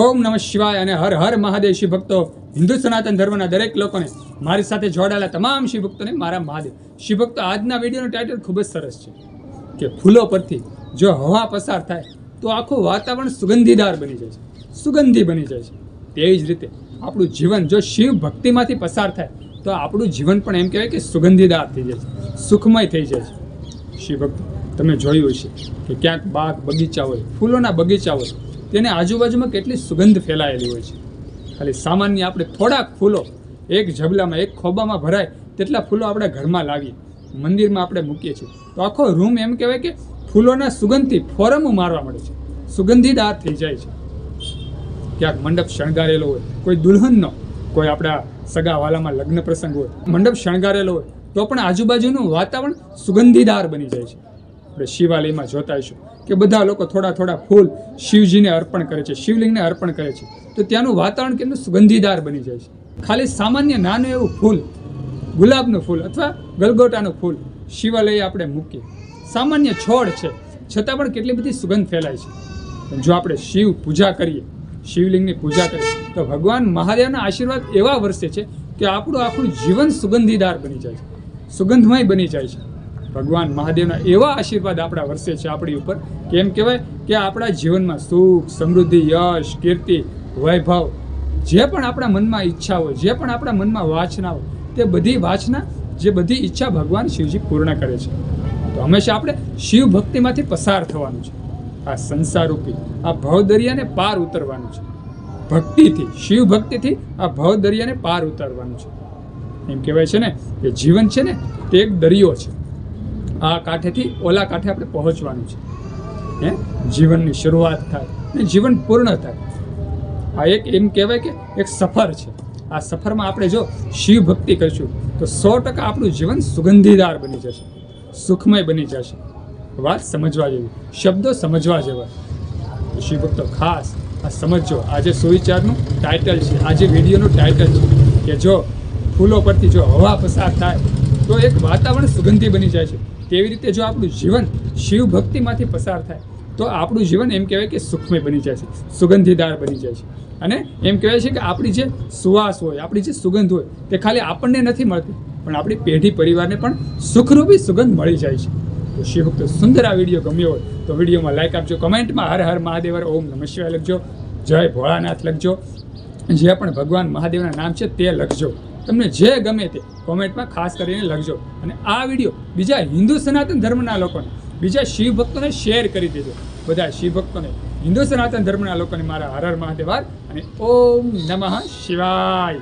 ઓમ નમઃ શિવાય અને હર હર મહાદેવ શિવ ભક્તો, હિન્દુ સનાતન ધર્મના દરેક લોકોને મારી સાથે જોડાયેલા તમામ શિવ ભક્તોને મારા મહાદેવ. શિવ ભક્તો, આજના વિડીયોનું ટાઇટલ ખૂબ જ સરસ છે કે ફૂલો પરથી જો હવા પસાર થાય તો આખું વાતાવરણ સુગંધીદાર બની જાય છે. સુગંધી બની જાય છે. તેવી જ રીતે આપણું જીવન જો શિવ ભક્તિમાંથી પસાર થાય તો આપણું જીવન પણ એમ કહેવાય કે સુગંધીદાર થઈ જાય છે. સુખમય થઈ જાય છે. શિવ ભક્તો, તમે જોયું હશે કે ક્યાંક બાગ બગીચા હોય, ફૂલોના બગીચા હોય તેને આજુબાજુમાં કેટલી સુગંધ ફેલાયેલી હોય છે. ખાલી સામાન્ય આપણે થોડાક ફૂલો, એક ઝબલામાં, એક ખોબામાં ભરાય તેટલા ફૂલો આપણે ઘરમાં લાવીએ, મંદિરમાં આપણે મૂકીએ છીએ. તો આખો રૂમ એમ કહેવાય કે ફૂલોના સુગંધથી ફોરમો મારવા મળે છે. સુગંધીદાર થઈ જાય છે. ક્યાંક મંડપ શણગારેલો હોય, કોઈ દુલ્હનનો, કોઈ આપણા સગાવાલામાં લગ્ન પ્રસંગ હોય, મંડપ શણગારેલો હોય, તો પણ આજુબાજુનું વાતાવરણ સુગંધીદાર બની જાય છે. આપણે શિવાલયમાં જોતા હશું કે બધા લોકો થોડા થોડા ફૂલ શિવજીને અર્પણ કરે છે, શિવલિંગને અર્પણ કરે છે. તો ત્યાંનું વાતાવરણ કેટલું સુગંધીદાર બની જાય છે. ખાલી સામાન્ય નાનું એવું ફૂલ, ગુલાબનું ફૂલ અથવા ગલગોટાનું ફૂલ શિવાલય આપણે મૂકીએ. સામાન્ય છોડ છે, છતાં પણ કેટલી બધી સુગંધ ફેલાય છે. જો આપણે શિવ પૂજા કરીએ, શિવલિંગની પૂજા કરીએ, તો ભગવાન મહાદેવના આશીર્વાદ એવા વર્ષે છે કે આપણું આખું જીવન સુગંધીદાર બની જાય છે. સુગંધમય બની જાય છે. ભગવાન મહાદેવના એવા આશીર્વાદ આપણા વર્ષે છે આપણી ઉપર કેમ કહેવાય કે આપણા જીવનમાં સુખ, સમૃદ્ધિ, યશ, કીર્તિ, વૈભવ, જે પણ આપણા મનમાં ઈચ્છા હોય જે પણ આપણા મનમાં વાંચના હોય તે બધી વાસના જે બધી ઈચ્છા ભગવાન શિવજી પૂર્ણ કરે છે. તો હંમેશા આપણે શિવ ભક્તિમાંથી પસાર થવાનું છે. આ સંસારૂપી આ ભવદરિયાને પાર ઉતરવાનું છે. ભક્તિથી, શિવ ભક્તિથી આ ભવદરિયાને પાર ઉતરવાનું છે. એમ કહેવાય છે ને, કે જીવન છે ને, તે એક દરિયો છે. આ કાંઠેથી ઓલા કાંઠે આપણે પહોંચવાનું છે. હે? જીવનની શરૂઆત થાય ને જીવન પૂર્ણ થાય. આ એક એમ કહેવાય કે એક સફર છે. આ સફરમાં આપણે જો શિવ ભક્તિ કરીશું, તો સો ટકા આપણું જીવન સુગંધીદાર બની જશે, સુખમય બની જશે. વાત સમજવા જેવી, શબ્દો સમજવા જેવા. શિવભક્તો ખાસ, આ સમજજો. આજે સુવિચારનું ટાઇટલ છે, આજે વિડીયોનું ટાઇટલ છે કે જો ફૂલો પરથી જો હવા પસાર થાય, તો એક વાતાવરણ સુગંધી બની જાય છે. તેવી રીતે જો આપણું જીવન શિવ ભક્તિમાંથી પસાર થાય, તો આપણું જીવન એમ કહેવાય કે સુખમય બની જાય છે, સુગંધીદાર બની જાય છે. અને એમ કહેવાય છે કે આપણી જે સુવાસ હોય, આપણી જે સુગંધ હોય, તે ખાલી આપણને નથી મળતી, પણ આપણી પેઢી પરિવારને પણ સુખરૂપી સુગંધ મળી જાય છે. તો શિવભક્ત સુંદર આ વીડિયો ગમ્યો હોય, તો વિડીયોમાં લાઈક આપજો, કમેન્ટમાં હર હર મહાદેવર, ઓમ નમઃ શિવાય લખજો, જય ભોળાનાથ લખજો જે પણ ભગવાન મહાદેવના નામ છે તે લખજો. તમને જે ગમે તે કોમેન્ટમાં ખાસ કરીને લખજો. અને આ વીડિયો બીજા હિન્દુ સનાતન ધર્મના લોકોને, બીજા શિવ ભક્તોને શેર કરી દેજો. બધા શિવ ભક્તોને, હિન્દુ સનાતન ધર્મના લોકોને મારા હર હર મહાદેવાર અને ઓમ નમઃ શિવાય.